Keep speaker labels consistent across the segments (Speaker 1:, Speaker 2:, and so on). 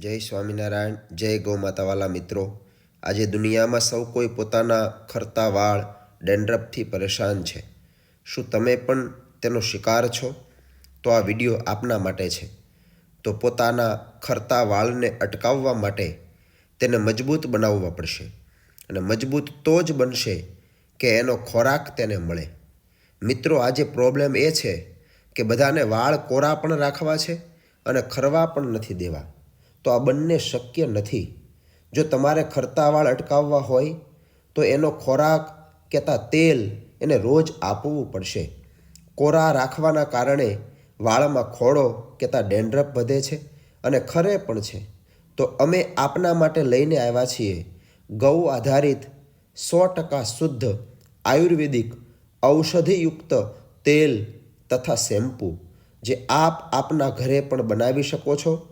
Speaker 1: જય સ્વામિનારાયણ, જય ગૌમાતાવાલા મિત્રો. આજે દુનિયામાં સૌ કોઈ પોતાના ખરતા વાળ ડેન્ડ્રફથી પરેશાન છે. શું તમે પણ તેનો શિકાર છો? તો આ વીડિયો આપના માટે છે. તો પોતાના ખરતા વાળને અટકાવવા માટે તેને મજબૂત બનાવવા પડશે. અને મજબૂત તો જ બનશે કે એનો ખોરાક તેને મળે. મિત્રો, આજે પ્રોબ્લેમ એ છે કે બધાને વાળ કોરા પણ રાખવા છે અને ખરવા પણ નથી દેવા. તો આ બંને શક્ય નથી. જો તમારે ખરતા વાળ અટકાવવા હોય, તો એનો ખોરાક કહેતા તેલ એને રોજ આપવું પડશે. કોરા રાખવાના કારણે વાળમાં ખોડો કહેતા ડેન્ડ્રફ વધે છે અને ખરે પણ છે. તો અમે આપના માટે લઈને આવ્યા છીએ. ગૌ આધારિત સો ટકા શુદ્ધ આયુર્વેદિક ઔષધિયુક્ત તેલ તથા શેમ્પૂ, જે આપ આપના ઘરે પણ બનાવી શકો છો.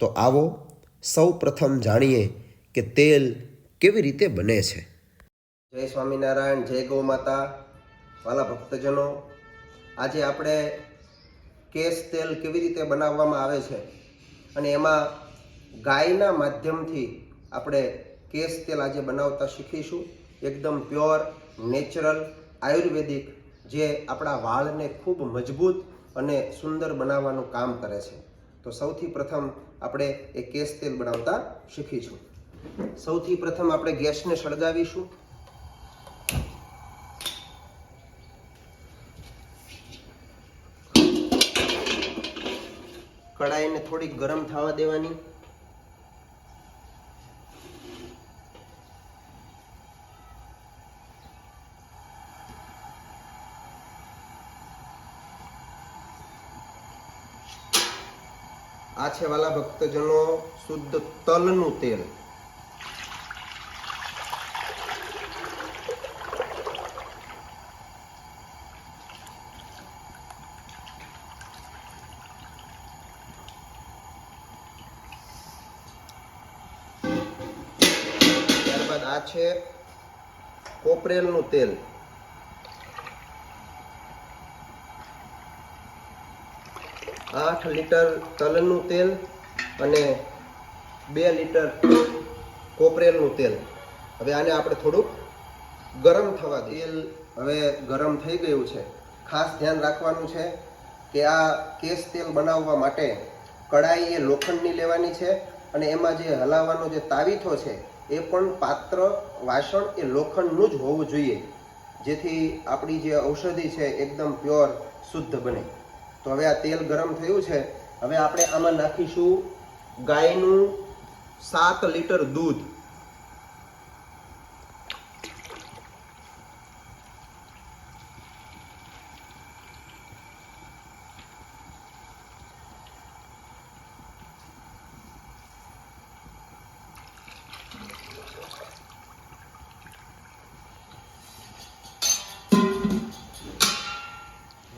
Speaker 1: તો આવો સૌ પ્રથમ જાણીએ કે તેલ કેવી રીતે બને છે. જય સ્વામિનારાયણ, જય ગૌ માતા, વાલા ભક્તજનો. આજે આપણે કેસ તેલ કેવી રીતે બનાવવામાં આવે છે અને એમાં ગાયના માધ્યમથી આપણે કેસ તેલ આજે બનાવતા શીખીશું. એકદમ પ્યોર, નેચરલ, આયુર્વેદિક જે આપણા વાળને ખૂબ મજબૂત અને સુંદર બનાવવાનું કામ કરે છે. તો સૌથી પ્રથમ આપણે એ કેસ તેલ બનાવતા શીખીશું. સૌથી પ્રથમ આપણે ગેસને સળગાવીશું. કડાઈને થોડીક ગરમ થવા દેવાની. આ છે વાલા ભક્તજનો શુદ્ધ તલનું તેલ. ત્યારબાદ આ છે કોપરેલનું તેલ. આઠ લીટર તલનું તેલ અને બે લીટર કોપરેલનું તેલ. હવે આને આપણે થોડુંક ગરમ થવા તેલ હવે ગરમ થઈ ગયું છે. ખાસ ધ્યાન રાખવાનું છે કે આ કેસ તેલ બનાવવા માટે કડાઈ એ લોખંડની લેવાની છે અને એમાં જે હલાવવાનો જે તાવીથો છે એ પણ પાત્ર, વાસણ એ લોખંડનું જ હોવું જોઈએ. જેથી આપણી જે ઔષધિ છે એકદમ પ્યોર, શુદ્ધ બને. તો હવે આ તેલ ગરમ થયું છે. હવે આપણે આમાં નાખીશું ગાયનું સાત લીટર દૂધ.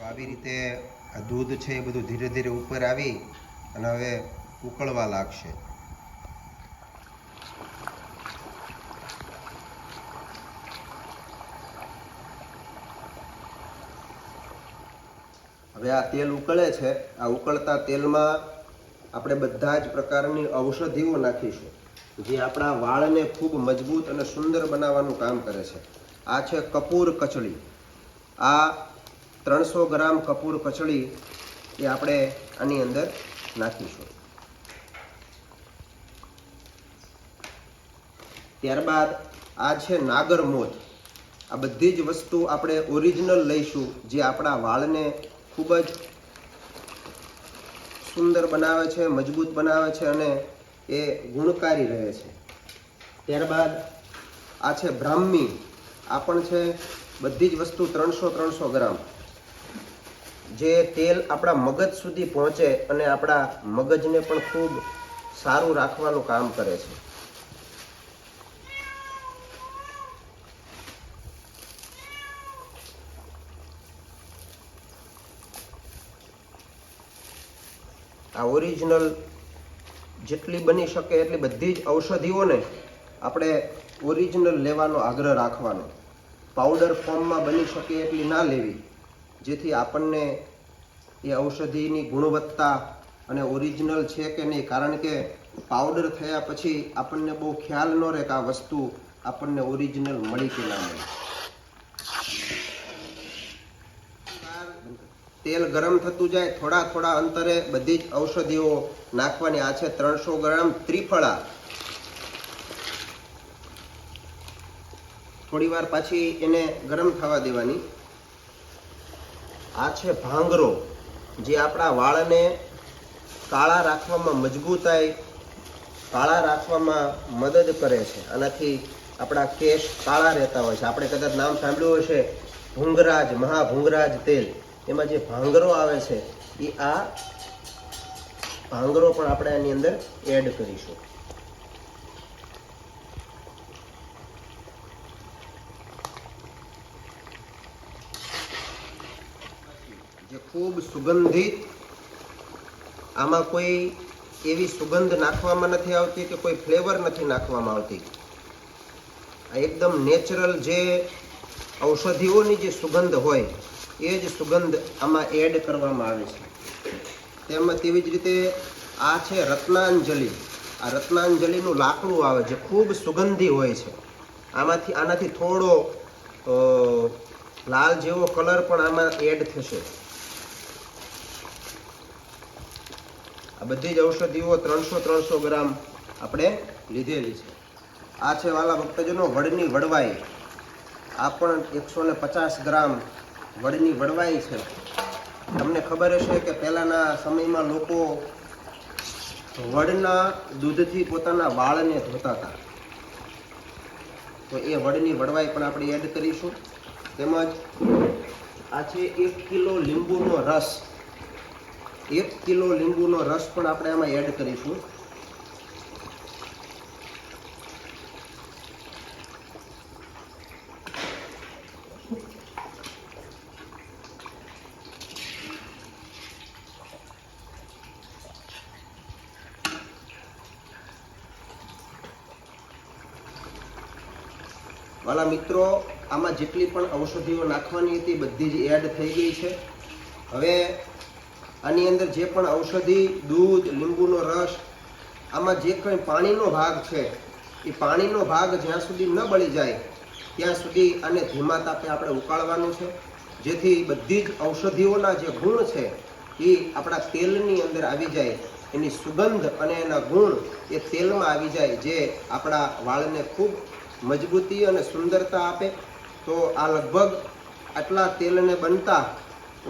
Speaker 1: આવી રીતે આ દૂધ છે એ બધું ધીરે ધીરે ઉપર આવી અને હવે ઉકળવા લાગશે. હવે આ તેલ ઉકળે છે. આ ઉકળતા તેલમાં આપણે બધા જ પ્રકારની ઔષધિઓ નાખીશું, જે આપણા વાળને ખૂબ મજબૂત અને સુંદર બનાવવાનું કામ કરે છે. આ છે કપૂર કચડી. આ ત્રણસો ગ્રામ કપૂર કચડી એ આપણે આની અંદર નાખીશું. ત્યારબાદ આ છે નાગર મોજ. આ બધી જ વસ્તુ આપણે ઓરિજિનલ લઈશું, જે આપણા વાળને ખૂબ જ સુંદર બનાવે છે, મજબૂત બનાવે છે અને એ ગુણકારી રહે છે. ત્યારબાદ આ છે બ્રાહ્મી. આ પણ છે બધી જ વસ્તુ ત્રણસો ત્રણસો ગ્રામ. જે તેલ આપણા મગજ સુધી પહોંચે અને આપણા મગજને પણ ખૂબ સારું રાખવાનું કામ કરે છે. આ ઓરિજિનલ જેટલી બની શકે એટલી બધી જ ઔષધિઓને આપણે ઓરિજિનલ લેવાનો આગ્રહ રાખવાનો. પાવડર ફોર્મમાં બની શકે એટલી ના લેવી. જેથી આપણને એ ઔષધિની ગુણવત્તા અને ઓરિજિનલ છે કે નહીં, કારણ કે પાવડર થયા પછી આપણને બહુ ખ્યાલ ન રહે કે આ વસ્તુ આપણને ઓરિજિનલ મળી કે ના મળી. તેલ ગરમ થતું જાય, થોડા થોડા અંતરે બધી જ ઔષધિઓ નાખવાની. આ છે ત્રણસો ગ્રામ ત્રિફળા. થોડી વાર પાછી એને ગરમ થવા દેવાની. આ છે ભાંગરો, જે આપણા વાળને કાળા રાખવામાં મજબૂતાઈ કાળા રાખવામાં મદદ કરે છે. આનાથી આપણા કેશ કાળા રહેતા હોય છે. આપણે કદાચ નામ સાંભળ્યું હશે, ભૂંગરાજ, મહાભૂંગરાજ તેલ. એમાં જે ભાંગરો આવે છે, એ આ ભાંગરો પણ આપણે આની અંદર એડ કરીશું. ખૂબ સુગંધિત. આમાં કોઈ એવી સુગંધ નાખવામાં નથી આવતી કે કોઈ ફ્લેવર નથી નાખવામાં આવતી. આ એકદમ નેચરલ જે ઔષધિઓની જે સુગંધ હોય, એ જ સુગંધ આમાં એડ કરવામાં આવે છે. તેમાં તેવી જ રીતે આ છે રત્નાંજલિ. આ રત્નાંજલિનું લાકડું આવે છે, ખૂબ સુગંધી હોય છે. આમાંથી, આનાથી થોડો લાલ જેવો કલર પણ આમાં એડ થશે. આ બધી જ ઔષધિઓ ત્રણસો ત્રણસો ગ્રામ આપણે લીધેલી છે. આ છે વાલા ભક્તજનો વડની વડવાઈ. આ પણ એકસો ને પચાસ ગ્રામ વડની વડવાઈ છે. તમને ખબર હશે કે પહેલાંના સમયમાં લોકો વડના દૂધથી પોતાના વાળને ધોતા હતા. તો એ વડની વડવાઈ પણ આપણે એડ કરીશું. તેમજ આ છે એક કિલો લીંબુનો રસ. એક કિલો લીંબુનો રસ પણ આપણે આમાં એડ કરીશું. વાલા મિત્રો, આમાં જેટલી પણ ઔષધિઓ નાખવાની હતી, બધી જ એડ થઈ ગઈ છે. હવે આની અંદર જે પણ ઔષધિ, દૂધ, લીંબુનો રસ, આમાં જે કંઈ પાણીનો ભાગ છે, એ પાણીનો ભાગ જ્યાં સુધી ન બળી જાય, ત્યાં સુધી આને ધીમા તાપે આપણે ઉકાળવાનું છે. જેથી બધી જ ઔષધિઓના જે ગુણ છે, એ આપણા તેલની અંદર આવી જાય. એની સુગંધ અને એના ગુણ એ તેલમાં આવી જાય, જે આપણા વાળને ખૂબ મજબૂતી અને સુંદરતા આપે. તો આ લગભગ આટલા તેલને બનતા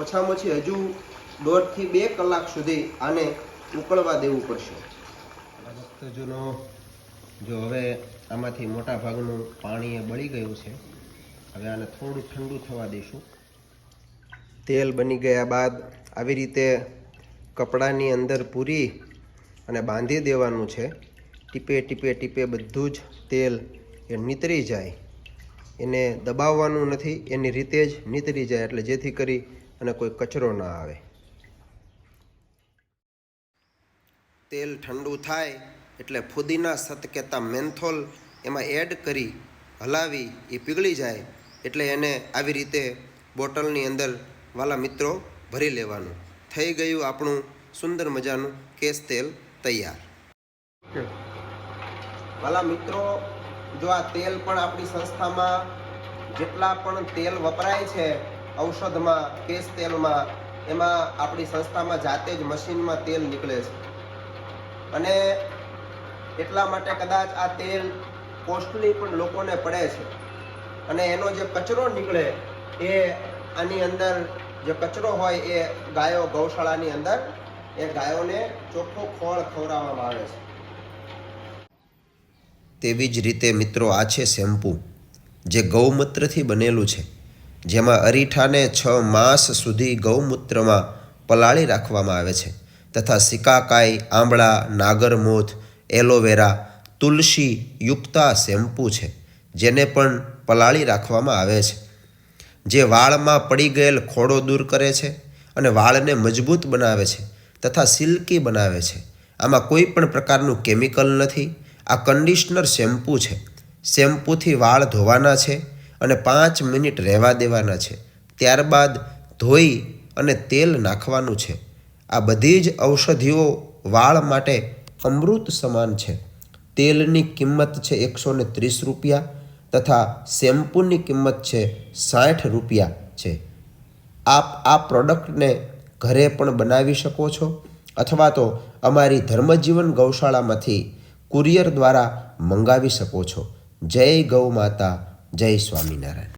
Speaker 1: ઓછામાં ઓછી હજુ દોઢથી બે કલાક સુધી આને ઉકળવા દેવું પડશે. ભક્તજનો જો હવે આમાંથી મોટા ભાગનું પાણી એ બળી ગયું છે હવે આને થોડું ઠંડુ થવા દઈશું. તેલ બની ગયા બાદ આવી રીતે કપડાની અંદર પૂરી અને બાંધી દેવાનું છે. ટીપે ટીપે ટીપે બધું જ તેલ એ નીતરી જાય. એને દબાવવાનું નથી એની રીતે જ નીતરી જાય એટલે જેથી કરી અને કોઈ કચરો ના આવે. તેલ ઠંડુ થાય એટલે ફુદીના સતકેતા મેન્થોલ એમાં એડ કરી હલાવી એ પીગળી જાય એટલે એને આવી રીતે બોટલની અંદર વાલા મિત્રો ભરી લેવાનું. થઈ ગયું આપણું સુંદર મજાનું કેસ તેલ તૈયાર. વાલા મિત્રો, જો આ તેલ પણ આપણી સંસ્થામાં જેટલા પણ તેલ વપરાય છે ઔષધમાં, કેસ તેલમાં, એમાં આપણી સંસ્થામાં જાતે જ મશીનમાં તેલ નીકળે છે. અને એટલા માટે કદાચ આ તેલ કોસ્ટલી પણ લોકોને પડે છે. અને એનો જે કચરો નીકળે એ આની અંદર જે કચરો હોય એ ગાયો ગૌશાળાની અંદર એ ગાયોને ચોખ્ખો ખોળ ખવડાવવામાં આવે છે. તેવી જ રીતે મિત્રો આ છે શેમ્પૂ, જે ગૌમૂત્રથી બનેલું છે, જેમાં અરીઠાને છ માસ સુધી ગૌમૂત્રમાં પલાળી રાખવામાં આવે છે. તથા સિકાકાઈ, આંબળા, નાગરમોથ, એલોવેરા, તુલસી, યુક્તા શેમ્પૂ છે, જેને પણ પલાળી રાખવામાં આવે છે. જે વાળમાં પડી ગયેલ ખોડો દૂર કરે છે અને વાળને મજબૂત બનાવે છે તથા સિલ્કી બનાવે છે. આમાં કોઈ પણ પ્રકારનું કેમિકલ નથી. આ કન્ડિશનર શેમ્પૂ છે. શેમ્પૂથી વાળ ધોવાના છે અને પાંચ મિનિટ રહેવા દેવાના છે. ત્યારબાદ ધોઈ અને તેલ નાખવાનું છે. આ બધી જ ઔષધિઓ વાળ માટે અમૃત સમાન છે. તેલની કિંમત છે એકસો ને ત્રીસ રૂપિયા તથા શેમ્પૂની કિંમત છે સાઠ રૂપિયા છે. આપ આ પ્રોડક્ટને ઘરે પણ બનાવી શકો છો અથવા તો અમારી ધર્મજીવન ગૌશાળામાંથી કુરિયર દ્વારા મંગાવી શકો છો. જય ગૌ માતા, જય સ્વામિનારાયણ.